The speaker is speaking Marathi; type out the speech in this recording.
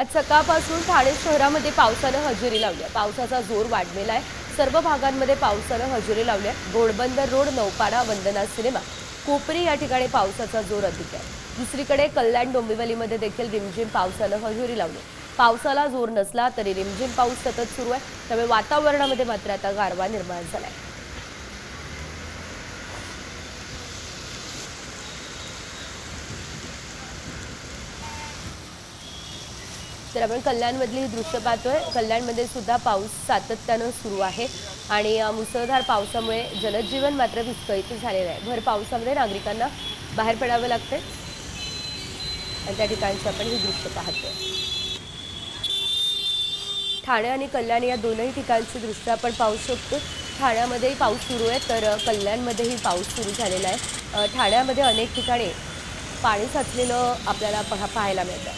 आज सकाळपासून ठाणे शहरामध्ये पावसानं हजेरी लावली आहे. पावसाचा जोर वाढलेला आहे. सर्व भागांमध्ये पावसानं हजेरी लावली आहे. घोडबंदर रोड नौपाडा वंदना सिनेमा कोपरी या ठिकाणी पावसाचा जोर अधिक आहे. दुसरीकडे कल्याण डोंबिवलीमध्ये देखील रिमझिम पावसानं हजेरी लावली पावसाला जोर नसला तरी रिमझिम पाऊस सतत सुरू आहे. त्यामुळे वातावरणामध्ये मात्र आता गारवा निर्माण झाला आहे तर आपण कल्याणमधली ही दृश्य पाहतोय. कल्याणमध्ये सुद्धा पाऊस सातत्यानं सुरू आहे आणि मुसळधार पावसामुळे जलजीवन मात्र विस्कळीत झालेलं आहे. भर पावसामध्ये नागरिकांना बाहेर पडावं लागते आणि त्या ठिकाणचं आपण ही दृश्य पाहतोय. ठाणे आणि कल्याण या दोनही ठिकाणची दृश्य आपण पाहू शकतो. ठाण्यामध्येही पाऊस सुरू आहे तर कल्याणमध्येही पाऊस सुरू झालेला आहे. ठाण्यामध्ये अनेक ठिकाणी पाणी साचलेलं आपल्याला पहा पाहायला मिळतं